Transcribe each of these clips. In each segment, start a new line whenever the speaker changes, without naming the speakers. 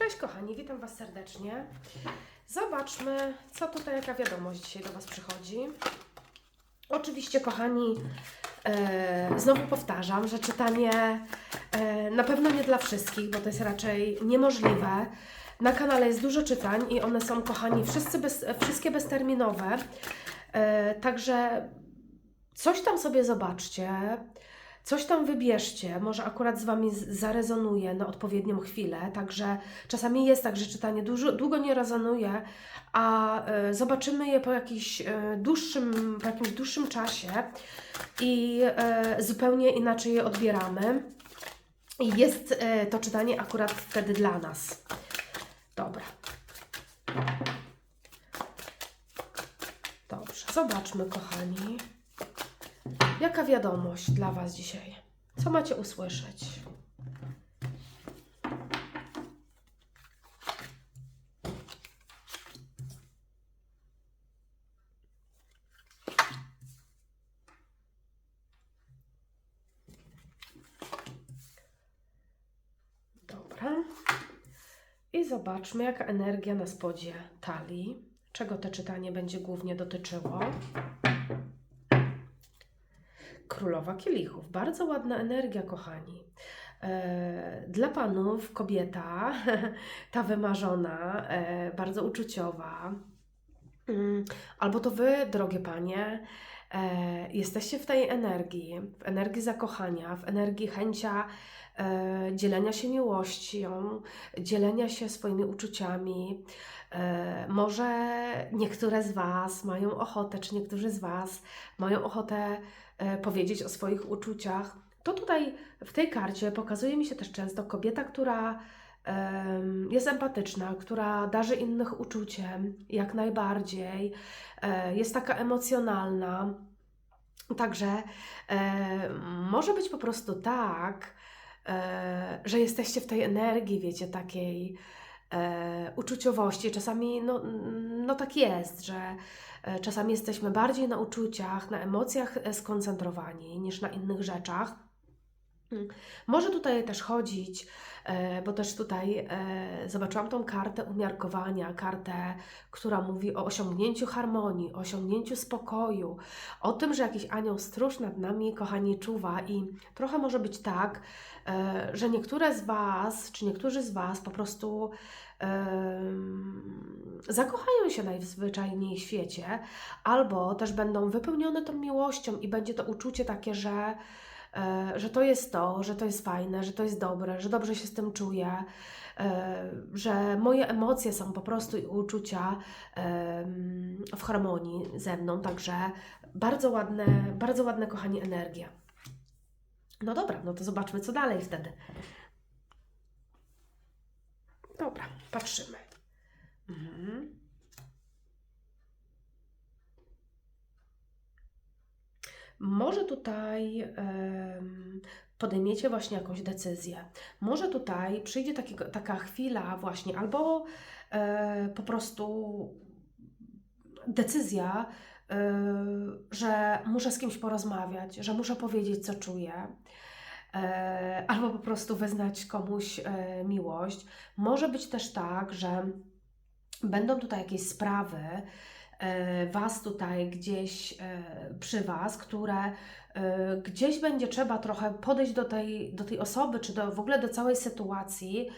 Cześć kochani, witam Was serdecznie. Zobaczmy, co tutaj, jaka wiadomość dzisiaj do Was przychodzi. Oczywiście, kochani, e, znowu powtarzam, że czytanie e, na pewno nie dla wszystkich, bo to jest raczej niemożliwe. Na kanale jest dużo czytań i one są, kochani, wszyscy bez, wszystkie bezterminowe. E, także coś tam sobie zobaczcie. Coś tam wybierzcie, może akurat z Wami zarezonuje na odpowiednią chwilę, także czasami jest tak, że czytanie dużo, długo nie rezonuje, a e, zobaczymy je po, jakiś, e, dłuższym, po jakimś dłuższym czasie i e, zupełnie inaczej je odbieramy. I jest e, to czytanie akurat wtedy dla nas. Dobra. Dobrze, zobaczmy, kochani. Jaka wiadomość dla Was dzisiaj? Co macie usłyszeć? Dobra. I zobaczmy, jaka energia na spodzie talii. Czego to czytanie będzie głównie dotyczyło? Królowa kielichów. Bardzo ładna energia, kochani. E, Dla panów kobieta, ta wymarzona, e, bardzo uczuciowa. Mm, Albo to wy, drogie panie, e, jesteście w tej energii, w energii zakochania, w energii chęcia dzielenia się miłością, dzielenia się swoimi uczuciami. Może niektóre z Was mają ochotę, czy niektórzy z Was mają ochotę powiedzieć o swoich uczuciach. To tutaj w tej karcie pokazuje mi się też często kobieta, która jest empatyczna, która darzy innych uczuciem jak najbardziej, e, jest taka emocjonalna. Także e, może być po prostu tak, e, że jesteście w tej energii, wiecie, takiej e, uczuciowości. Czasami no, no tak jest, że e, czasami jesteśmy bardziej na uczuciach, na emocjach e, skoncentrowani niż na innych rzeczach. Mm. Może tutaj też chodzić, e, bo też tutaj e, zobaczyłam tą kartę umiarkowania, kartę, która mówi o osiągnięciu harmonii, o osiągnięciu spokoju, o tym, że jakiś anioł stróż nad nami, kochani, czuwa i trochę może być tak, e, że niektóre z Was, czy niektórzy z Was po prostu zakochają się najzwyczajniej w świecie, albo też będą wypełnione tą miłością i będzie to uczucie takie, że że to jest to, że to jest fajne, że to jest dobre, że dobrze się z tym czuję, e, że moje emocje są po prostu i uczucia em, w harmonii ze mną, także bardzo ładne, bardzo ładne, kochani, energie. No dobra, no to zobaczmy, co dalej wtedy. Dobra, patrzymy. Mhm. Może tutaj podejmiecie właśnie jakąś decyzję. Może tutaj przyjdzie taka chwila właśnie, albo e, po prostu decyzja, e, że muszę z kimś porozmawiać, że muszę powiedzieć, co czuję. E, albo po prostu wyznać komuś miłość. Może być też tak, że będą tutaj jakieś sprawy, Was tutaj gdzieś e, przy Was, które e, gdzieś będzie trzeba trochę podejść do tej, do tej osoby, czy do, w ogóle do całej sytuacji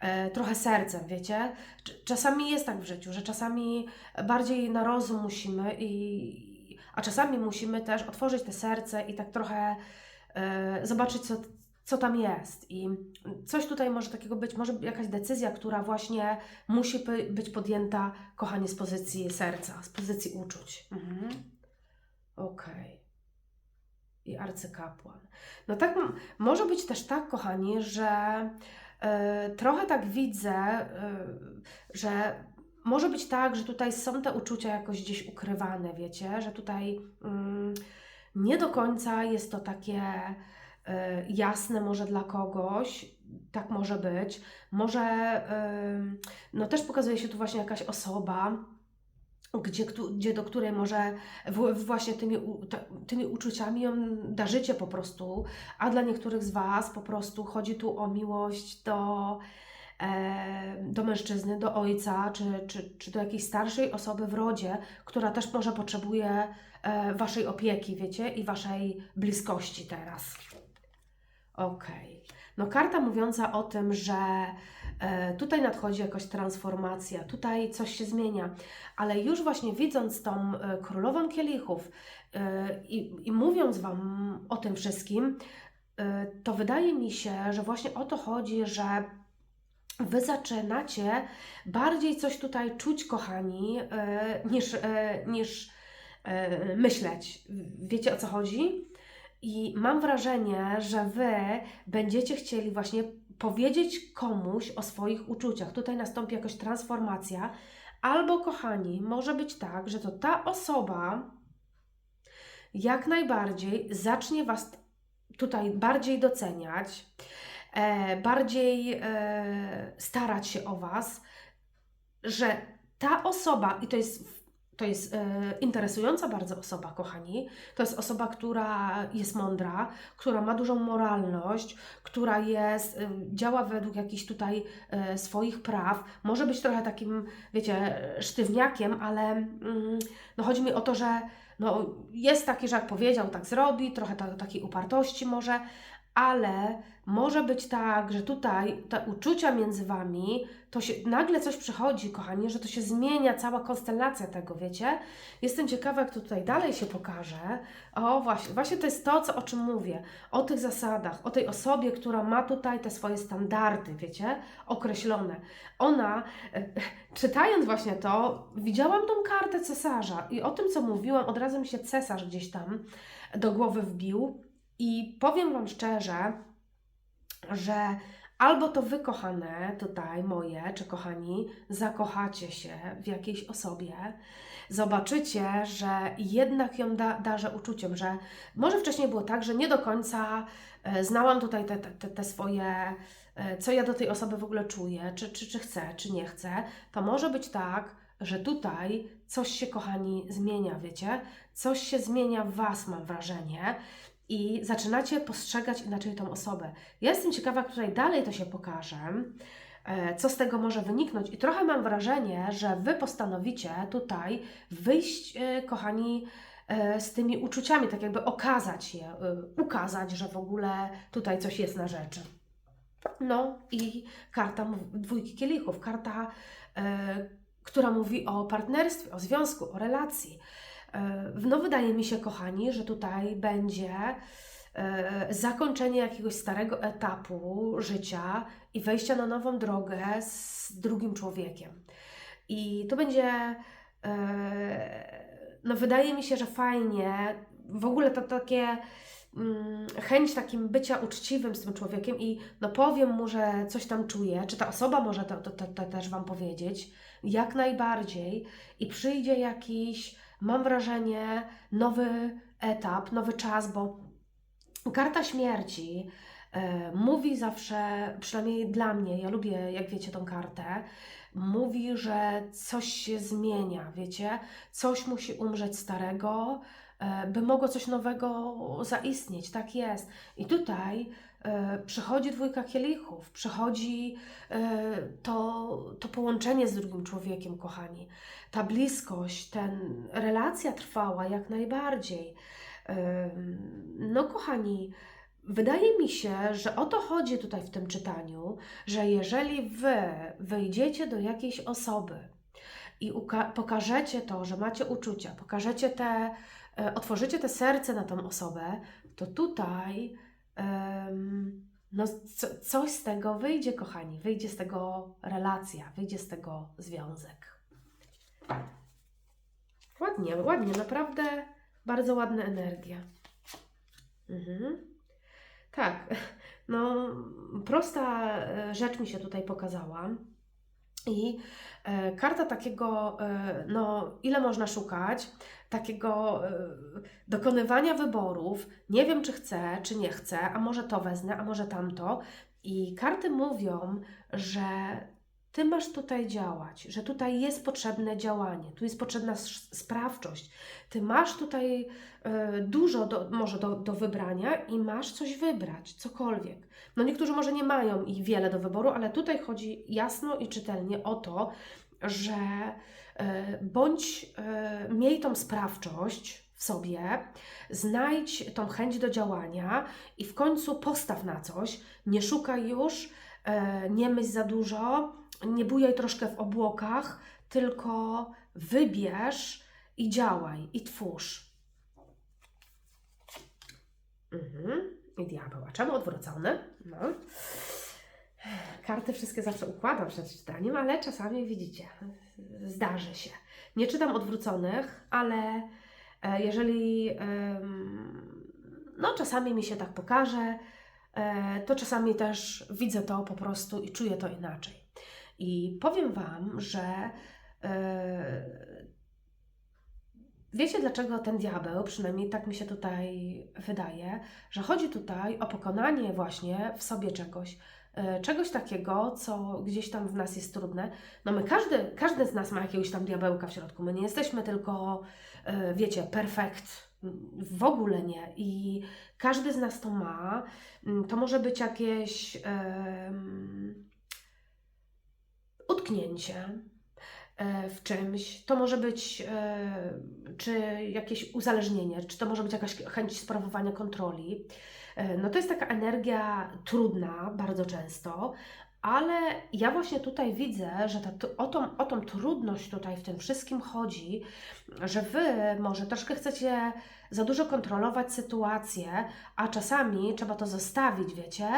e, trochę sercem, wiecie? Cz- Czasami jest tak w życiu, że czasami bardziej na rozum musimy, i, a czasami musimy też otworzyć te serce i tak trochę e, zobaczyć, co, co tam jest. I coś tutaj może takiego być, może jakaś decyzja, która właśnie musi by- być podjęta, kochanie, z pozycji serca, z pozycji uczuć. Mhm. Okej. I arcykapłan. No tak, może być też tak, kochani, że e, trochę tak widzę, e, że może być tak, że tutaj są te uczucia jakoś gdzieś ukrywane, wiecie, że tutaj mm, nie do końca jest to takie jasne może dla kogoś, tak może być. Może, no też pokazuje się tu właśnie jakaś osoba, gdzie, gdzie do której może właśnie tymi, tymi uczuciami ją darzycie po prostu, a dla niektórych z Was po prostu chodzi tu o miłość do, e, mężczyzny, do ojca, czy, czy, czy do jakiejś starszej osoby w rodzie, która też może potrzebuje e, Waszej opieki, wiecie, i Waszej bliskości teraz. Okej. No karta mówiąca o tym, że e, tutaj nadchodzi jakaś transformacja, tutaj coś się zmienia, ale już właśnie widząc tą e, królową kielichów e, i, i mówiąc Wam o tym wszystkim, to wydaje mi się, że właśnie o to chodzi, że Wy zaczynacie bardziej coś tutaj czuć, kochani, niż, niż myśleć. Wiecie o co chodzi? I mam wrażenie, że Wy będziecie chcieli właśnie powiedzieć komuś o swoich uczuciach. Tutaj nastąpi jakaś transformacja. Albo, kochani, może być tak, że to ta osoba jak najbardziej zacznie Was tutaj bardziej doceniać, e, bardziej e, starać się o Was, że ta osoba, i to jest to jest e, interesująca bardzo osoba, kochani. To jest osoba, która jest mądra, która ma dużą moralność, która jest, e, działa według jakichś tutaj e, swoich praw. Może być trochę takim, wiecie, sztywniakiem, ale mm, no chodzi mi o to, że no, jest taki, że jak powiedział, tak zrobi, trochę ta, takiej upartości może, ale może być tak, że tutaj te uczucia między wami, to się nagle coś przychodzi, kochani, że to się zmienia cała konstelacja tego, wiecie? Jestem ciekawa, jak to tutaj dalej się pokaże. O, właśnie, właśnie to jest to, co, o czym mówię. O tych zasadach, o tej osobie, która ma tutaj te swoje standardy, wiecie? Określone. Ona, e, czytając właśnie to, widziałam tą kartę cesarza i o tym, co mówiłam, od razu mi się cesarz gdzieś tam do głowy wbił. I powiem Wam szczerze, że albo to wy, kochane, tutaj moje, czy kochani, zakochacie się w jakiejś osobie, zobaczycie, że jednak ją da, darzę uczuciem, że może wcześniej było tak, że nie do końca e, znałam tutaj te, te, te swoje, e, co ja do tej osoby w ogóle czuję, czy, czy, czy chcę, czy nie chcę. To może być tak, że tutaj coś się, kochani, zmienia, wiecie? Coś się zmienia w Was, mam wrażenie i zaczynacie postrzegać inaczej tą osobę. Ja jestem ciekawa, tutaj dalej to się pokaże, e, co z tego może wyniknąć. I trochę mam wrażenie, że Wy postanowicie tutaj wyjść, e, kochani, e, z tymi uczuciami, tak jakby okazać je, ukazać, że w ogóle tutaj coś jest na rzeczy. No i karta dwójki kielichów, karta, która mówi o partnerstwie, o związku, o relacji. No, wydaje mi się, kochani, że tutaj będzie e, zakończenie jakiegoś starego etapu życia i wejścia na nową drogę z drugim człowiekiem. I to będzie, e, no, wydaje mi się, że fajnie, w ogóle to takie mm, chęć takim bycia uczciwym z tym człowiekiem i no powiem mu, że coś tam czuję, czy ta osoba może to, to, to, to też Wam powiedzieć, jak najbardziej. I przyjdzie jakiś mam wrażenie, nowy etap, nowy czas, bo karta śmierci e, mówi zawsze, przynajmniej dla mnie, ja lubię, jak wiecie, tą kartę, mówi, że coś się zmienia, wiecie, coś musi umrzeć starego, e, by mogło coś nowego zaistnieć. Tak jest. I tutaj przychodzi dwójka kielichów, przychodzi e, to, to połączenie z drugim człowiekiem, kochani. Ta bliskość, ten relacja trwała jak najbardziej. No, kochani, Wydaje mi się, że o to chodzi tutaj w tym czytaniu, że jeżeli wy wejdziecie do jakiejś osoby i pokażecie to, że macie uczucia, pokażecie te, e, otworzycie te serce na tą osobę, to tutaj no, co, coś z tego wyjdzie, kochani. Wyjdzie z tego relacja, wyjdzie z tego związek. Ładnie, ładnie, naprawdę bardzo ładna energia. Mhm. Tak, no prosta e, rzecz mi się tutaj pokazała. I e, karta takiego, e, no ile można szukać, takiego e, dokonywania wyborów. Nie wiem, czy chcę, czy nie chcę, a może to wezmę, a może tamto. I karty mówią, że Ty masz tutaj działać, że tutaj jest potrzebne działanie, tu jest potrzebna sprawczość. Ty masz tutaj e, dużo do, może do, do wybrania i masz coś wybrać, cokolwiek. No niektórzy może nie mają ich wiele do wyboru, ale tutaj chodzi jasno i czytelnie o to, że e, bądź e, miej tą sprawczość w sobie, znajdź tą chęć do działania i w końcu postaw na coś. Nie szukaj już, e, nie myśl za dużo, nie bujaj troszkę w obłokach, tylko wybierz i działaj, i twórz. Mhm. I diabeł. A czemu odwrócony? No. Karty wszystkie zawsze układam przed czytaniem, ale czasami widzicie, zdarzy się. Nie czytam odwróconych, ale e, jeżeli no czasami mi się tak pokaże, e, to czasami też widzę to po prostu i czuję to inaczej. I powiem Wam, że e, wiecie dlaczego ten diabeł, przynajmniej tak mi się tutaj wydaje, że chodzi tutaj o pokonanie właśnie w sobie czegoś, e, czegoś takiego, co gdzieś tam w nas jest trudne. No my, każdy, każdy z nas ma jakiegoś tam diabełka w środku. My nie jesteśmy tylko, e, wiecie, perfekt. W ogóle nie. I każdy z nas to ma. Mm, To może być jakieś em, utknięcie e, w czymś. To może być e, czy jakieś uzależnienie, czy to może być jakaś chęć sprawowania kontroli. E, No to jest taka energia trudna bardzo często, ale ja właśnie tutaj widzę, że ta, o, tą, o tą trudność tutaj w tym wszystkim chodzi, że Wy może troszkę chcecie za dużo kontrolować sytuację, a czasami trzeba to zostawić, wiecie,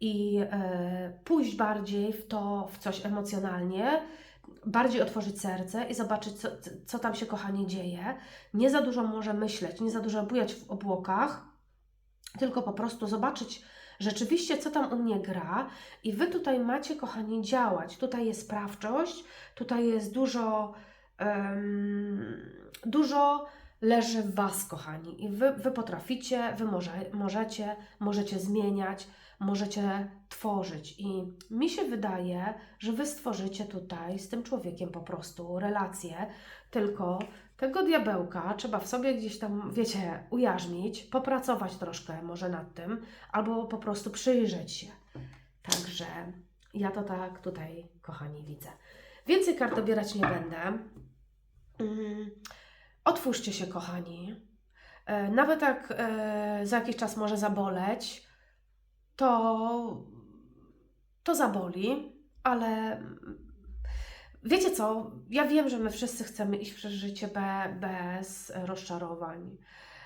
i e, pójść bardziej w to, w coś emocjonalnie, bardziej otworzyć serce i zobaczyć, co, co tam się, kochanie, dzieje. Nie za dużo może myśleć, nie za dużo bujać w obłokach, tylko po prostu zobaczyć rzeczywiście, co tam u mnie gra. I Wy tutaj macie, kochani, działać. Tutaj jest sprawczość, tutaj jest dużo, em, dużo leży w Was, kochani. I Wy, wy potraficie, Wy może, możecie, możecie zmieniać, możecie tworzyć. I mi się wydaje, że Wy stworzycie tutaj z tym człowiekiem po prostu relację, tylko tego diabełka trzeba w sobie gdzieś tam, wiecie, ujarzmić, popracować troszkę może nad tym, albo po prostu przyjrzeć się. Także ja to tak tutaj, kochani, widzę. Więcej kart dobierać nie będę. Mm, Otwórzcie się, kochani. E, Nawet jak e, za jakiś czas może zaboleć, to, to zaboli, ale wiecie co? Ja wiem, że my wszyscy chcemy iść przez życie be, bez rozczarowań,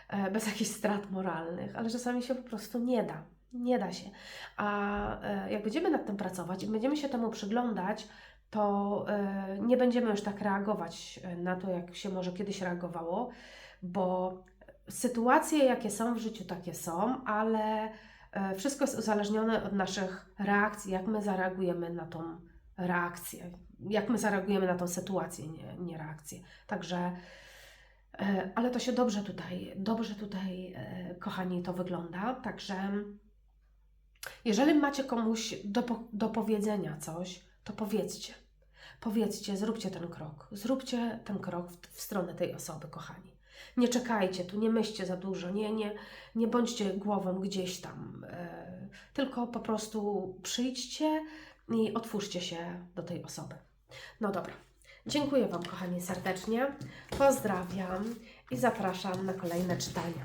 e, bez jakichś strat moralnych, ale czasami się po prostu nie da. Nie da się. A jak będziemy nad tym pracować i będziemy się temu przyglądać, to e, nie będziemy już tak reagować e, na to, jak się może kiedyś reagowało, bo sytuacje, jakie są w życiu, takie są, ale e, wszystko jest uzależnione od naszych reakcji, jak my zareagujemy na tą reakcję, jak my zareagujemy na tą sytuację, nie, nie reakcję. Także, ale to się dobrze tutaj, dobrze tutaj, kochani, to wygląda. Także, jeżeli macie komuś do, do powiedzenia coś, to powiedzcie. Powiedzcie, zróbcie ten krok. Zróbcie ten krok w, w stronę tej osoby, kochani. Nie czekajcie tu, nie myślcie za dużo, nie, nie, nie bądźcie głową gdzieś tam, e, tylko po prostu przyjdźcie i otwórzcie się do tej osoby. No dobra. Dziękuję Wam, kochani, serdecznie. Pozdrawiam i zapraszam na kolejne czytania.